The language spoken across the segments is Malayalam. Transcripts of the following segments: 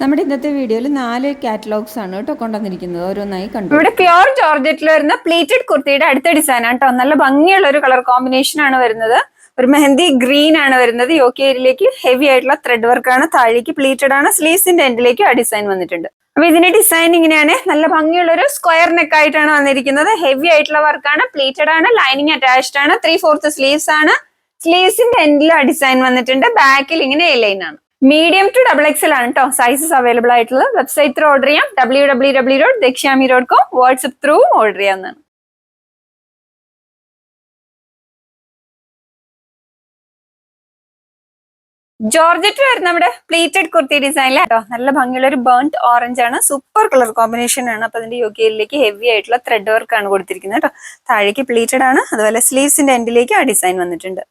നമ്മുടെ ഇന്നത്തെ വീഡിയോയിൽ നാല് കാറ്റലോഗ്സ് ആണ് കേട്ടോ കൊണ്ടുവന്നിരിക്കുന്നത്. ഓരോന്നായി കണ്ടു. ഇവിടെ പ്യോർ ജോർജറ്റിൽ വരുന്ന പ്ലീറ്റഡ് കുർത്തിയുടെ അടുത്ത ഡിസൈൻ ആണ് കേട്ടോ. നല്ല ഭംഗിയുള്ള ഒരു കളർ കോമ്പിനേഷൻ ആണ് വരുന്നത്. ഒരു മെഹന്തി ഗ്രീൻ ആണ് വരുന്നത്. യോക്കി ഏരിയയിലേക്ക് ഹെവി ആയിട്ടുള്ള ത്രെഡ് വർക്ക് ആണ്. താഴേക്ക് പ്ലീറ്റഡ് ആണ്. സ്ലീവ്സിന്റെ എൻഡിലേക്ക് ആ ഡിസൈൻ വന്നിട്ടുണ്ട്. അപ്പൊ ഇതിന്റെ ഡിസൈൻ ഇങ്ങനെയാണ്. നല്ല ഭംഗിയുള്ള ഒരു സ്ക്വയർ നെക്ക് ആയിട്ടാണ് വന്നിരിക്കുന്നത്. ഹെവി ആയിട്ടുള്ള വർക്കാണ് പ്ലീറ്റഡ് ആണ്. ലൈനിങ് അറ്റാച്ച്ഡ് ആണ്. ത്രീ ഫോർത്ത് സ്ലീവ്സ് ആണ്. സ്ലീവ്സിന്റെ എൻഡിൽ ആ ഡിസൈൻ വന്നിട്ടുണ്ട്. ബാക്കിൽ ഇങ്ങനെ ലൈൻ ആണ്. മീഡിയം ടു ഡബിൾ എക്സൽ ആണ് കേട്ടോ സൈസസ് അവൈലബിൾ ആയിട്ടുള്ളത്. വെബ്സൈറ്റ് ത്രൂ ഓർഡർ ചെയ്യാം. W W W dot Dakshyami dot com WhatsApp through order ചെയ്യാവുന്നതാണ്. ജോർജറ്റ് വരുന്ന നമ്മുടെ പ്ലീറ്റഡ് കുർത്തി ഡിസൈനിൽ കേട്ടോ നല്ല ഭംഗിയുള്ള ഒരു ബേൺഡ് ഓറഞ്ച് ആണ്. സൂപ്പർ കളർ കോമ്പിനേഷൻ ആണ്. അപ്പൊ അതിന്റെ യോഗ്യയിലേക്ക് ഹെവി ആയിട്ടുള്ള ത്രെഡ് വർക്ക് ആണ് കൊടുത്തിരിക്കുന്നത് കേട്ടോ താഴേക്ക് പ്ലീറ്റഡ് ആണ്. അതുപോലെ സ്ലീവ്സിന്റെ എൻഡിലേക്ക് ആ ഡിസൈൻ വന്നിട്ടുണ്ട്.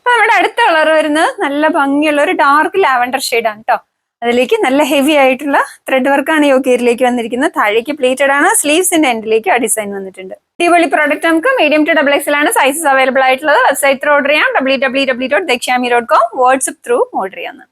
അപ്പൊ നമ്മുടെ അടുത്ത കളർ വരുന്നത് നല്ല ഭംഗിയുള്ള ഒരു ഡാർക്ക് ലാവൻഡർ ആണ് കേട്ടോ അതിലേക്ക് നല്ല ഹെവി ആയിട്ടുള്ള ത്രെഡ് വർക്കാണ് യോക്കേരിലേക്ക് വന്നിരിക്കുന്നത്. താഴേക്ക് പ്ലേറ്റഡ് ആണ്. സ്ലീവ്സിന്റെ എൻഡിലേക്ക് ആ ഡിസൈൻ വന്നിട്ടുണ്ട്. അടിപൊളി പ്രോഡക്റ്റ് നമുക്ക് മീഡിയം ടു ഡബിൾ എക്സിൽ ആണ്. സൈസസ് അവൈലബിൾ ആയിട്ടുള്ളത്. വെബ്സൈറ്റ് ത്രൂ ഓർഡർ ചെയ്യാം. W W W dot Dakshyami dot com WhatsApp through order ചെയ്യാവുന്നതാണ്.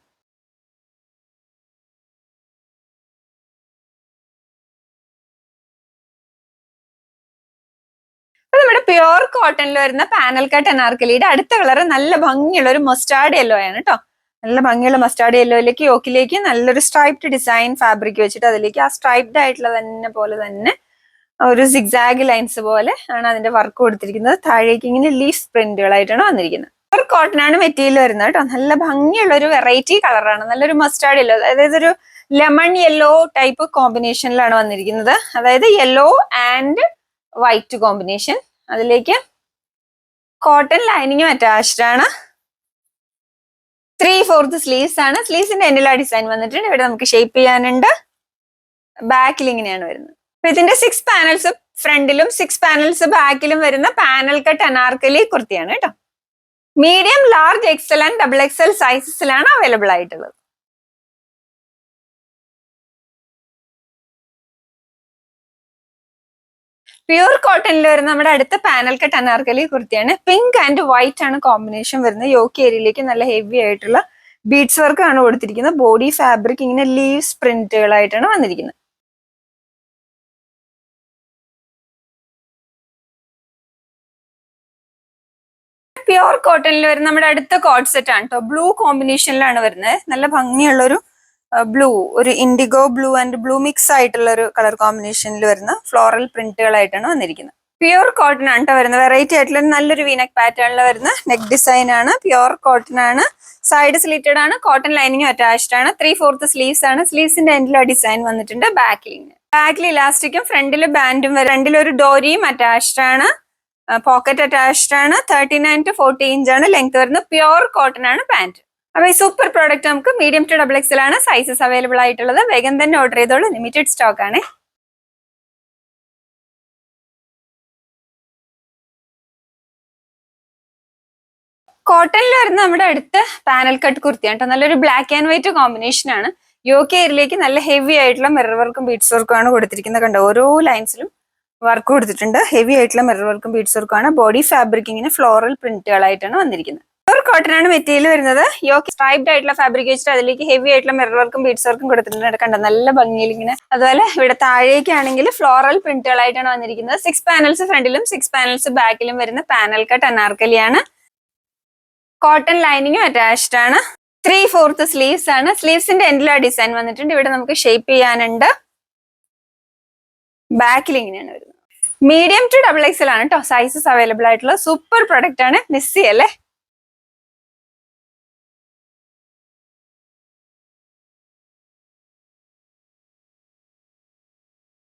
നമ്മുടെ കോട്ടണിൽ വരുന്ന പാനൽ കട്ട് അനാർക്കലിയുടെ അടുത്ത കളർ നല്ല ഭംഗിയുള്ള ഒരു മസ്റ്റാർഡ് യെല്ലോ ആണ് കേട്ടോ നല്ല ഭംഗിയുള്ള മസ്റ്റാർഡ് യെല്ലോയിലേക്ക് യോക്കിലേക്ക് നല്ലൊരു സ്ട്രൈപ്ഡ് ഡിസൈൻ ഫാബ്രിക് വെച്ചിട്ട് അതിലേക്ക് ആ സ്ട്രൈപ്ഡ് ആയിട്ടുള്ള തന്നെ പോലെ തന്നെ ഒരു സിഗ്സാഗ് ലൈൻസ് പോലെ ആണ് അതിന്റെ വർക്ക് കൊടുത്തിരിക്കുന്നത്. താഴേക്ക് ഇങ്ങനെ ലീഫ് പ്രിന്റുകളായിട്ടാണ് വന്നിരിക്കുന്നത്. പ്യുർ കോട്ടൺ ആണ് മെറ്റീരിയൽ വരുന്നത് കേട്ടോ നല്ല ഭംഗിയുള്ള ഒരു വെറൈറ്റി കളറാണ് നല്ലൊരു മസ്റ്റാർഡ് യെല്ലോ അതായത് ഒരു ലെമൺ യെല്ലോ ടൈപ്പ് കോമ്പിനേഷനിലാണ് വന്നിരിക്കുന്നത്. അതായത് യെല്ലോ ആൻഡ് വൈറ്റ് കോമ്പിനേഷൻ അതിലേക്ക് കോട്ടൺ ലൈനിങ്ങും അറ്റാച്ച്ഡ് ആണ്. ത്രീ ഫോർത്ത് സ്ലീവ്സ് ആണ് സ്ലീവ്സിന്റെ എന്നിലാ ഡിസൈൻ വന്നിട്ടുണ്ട്. ഇവിടെ നമുക്ക് ഷേപ്പ് ചെയ്യാനുണ്ട്. ബാക്കിൽ ഇങ്ങനെയാണ് വരുന്നത്. അപ്പൊ ഇതിന്റെ സിക്സ് പാനൽസ് ഫ്രണ്ടിലും സിക്സ് പാനൽസ് ബാക്കിലും വരുന്ന പാനൽ കട്ട് അനാർക്കലി കുർത്തിയാണ് കേട്ടോ medium large XL and double XL സൈസസിലാണ് available ആയിട്ടുള്ളത്. പ്യൂർ കോട്ടണിൽ വരുന്ന നമ്മുടെ അടുത്ത പാനൽ കട്ട് അനാർക്കലി കുർത്തിയാണ്. പിങ്ക് ആൻഡ് വൈറ്റ് ആണ് കോമ്പിനേഷൻ വരുന്നത്. യോക്കി ഏരിയയിലേക്ക് നല്ല ഹെവി ആയിട്ടുള്ള ബീഡ്സ് വർക്ക് ആണ് കൊടുത്തിരിക്കുന്നത്. ബോഡി ഫാബ്രിക് ഇങ്ങനെ ലീവ്സ് പ്രിന്റുകളായിട്ടാണ് വന്നിരിക്കുന്നത്. പ്യുവർ കോട്ടണിൽ വരുന്ന നമ്മുടെ അടുത്ത കോഡ് സെറ്റ് ആണ് കേട്ടോ ബ്ലൂ കോമ്പിനേഷനിലാണ് വരുന്നത്. നല്ല ഭംഗിയുള്ള ഒരു ബ്ലൂ ഒരു indigo blue and blue mix ആയിട്ടുള്ള ഒരു കളർ കോമ്പിനേഷനിൽ വരുന്ന ഫ്ലോറൽ പ്രിന്റുകളായിട്ടാണ് വന്നിരിക്കുന്നത്. പ്യുവർ കോട്ടൺ ആണ് കേട്ടോ വരുന്നത്. വെറൈറ്റി ആയിട്ടുള്ള നല്ലൊരു വീനക് പാറ്റേണിൽ വരുന്ന നെക്ക് ഡിസൈൻ ആണ്. പ്യുവർ കോട്ടൺ ആണ്. സൈഡ് സ്ലിറ്റഡ് ആണ്. കോട്ടൺ ലൈനിങ്ങും അറ്റാച്ച്ഡ് ആണ്. ത്രീ ഫോർത്ത് സ്ലീവ്സ് ആണ് സ്ലീവ്സിന്റെ എൻഡിൽ ഡിസൈൻ വന്നിട്ടുണ്ട് ബാക്കിൽ ബാക്കിൽ ഇലാസ്റ്റിക്കും ഫ്രണ്ടിൽ ബാൻഡും ഫ്രണ്ടിൽ ഒരു ഡോരിയും അറ്റാച്ച്ഡ് ആണ്. പോക്കറ്റ് അറ്റാച്ച്ഡ് ആണ്. Thirty nine to forty inch ആണ്. ലെങ്ത് വരുന്നത് പ്യുവർ കോട്ടൺ ആണ് പാന്റ് അപ്പൊ ഈ സൂപ്പർ പ്രോഡക്റ്റ് നമുക്ക് മീഡിയം ടു ഡബിൾ എക്സൽ ആണ് സൈസസ് അവൈലബിൾ ആയിട്ടുള്ളത്. വേഗം തന്നെ ഓർഡർ ചെയ്തോളൂ. ലിമിറ്റഡ് സ്റ്റോക്ക് ആണ്. കോട്ടണിൽ വരുന്ന നമ്മുടെ അടുത്ത് പാനൽ കട്ട് കുർത്തിയാണ് കേട്ടോ. നല്ലൊരു ബ്ലാക്ക് ആൻഡ് വൈറ്റ് കോമ്പിനേഷൻ ആണ്. യോക്കെ ഏരിയയിലേക്ക് നല്ല ഹെവി ആയിട്ടുള്ള മിറർ വർക്കും ബീഡ്സ് വർക്കും ആണ് കൊടുത്തിരിക്കുന്നത് കണ്ടോ? ഓരോ ലൈൻസിലും വർക്ക് കൊടുത്തിട്ടുണ്ട്. ഹെവി ആയിട്ടുള്ള മിറർ വർക്കും ബീഡ്സ് വർക്കും ആണ്. ബോഡി ഫാബ്രിക്കിങ്ങിന് ഫ്ലോറൽ പ്രിന്റുകളായിട്ടാണ് വന്നിരിക്കുന്നത്. ആണ് മെറ്റീരിയൽ വരുന്നത്. യോക്ക് സ്ട്രൈപ്ഡ് ആയിട്ടുള്ള ഫാബ്രിക് വെച്ചിട്ട് അതിലേക്ക് ഹെവി ആയിട്ടുള്ള മിറർ വർക്കും ബീഡ്സ് വർക്കും കൊടുത്തിട്ടുണ്ട്. കണ്ടോ നല്ല ഭംഗിയിൽ ഇങ്ങനെ. അതുപോലെ ഇവിടെ താഴേക്കാണെങ്കിൽ ഫ്ലോറൽ പ്രിന്റുകളായിട്ടാണ് വന്നിരിക്കുന്നത്. സിക്സ് പാനൽസ് ഫ്രണ്ടിലും സിക്സ് പാനൽസ് ബാക്കിലും വരുന്ന പാനൽ കട്ട് അനാർക്കലിയാണ്. കോട്ടൺ ലൈനിങ്ങും അറ്റാച്ച്ഡ് ആണ്. ത്രീ ഫോർത്ത് സ്ലീവ്സ് ആണ് സ്ലീവ്സിന്റെ എൻഡിലാ ഡിസൈൻ വന്നിട്ടുണ്ട്. ഇവിടെ നമുക്ക് ഷേപ്പ് ചെയ്യാനുണ്ട്. ബാക്കിൽ ഇങ്ങനെയാണ് വരുന്നത്. മീഡിയം ടു ഡബിൾ എക്സൽ ആണ് കേട്ടോ സൈസസ് അവൈലബിൾ ആയിട്ടുള്ള. സൂപ്പർ പ്രൊഡക്റ്റ് ആണ്. മിസ് ചെയ്യല്ലേ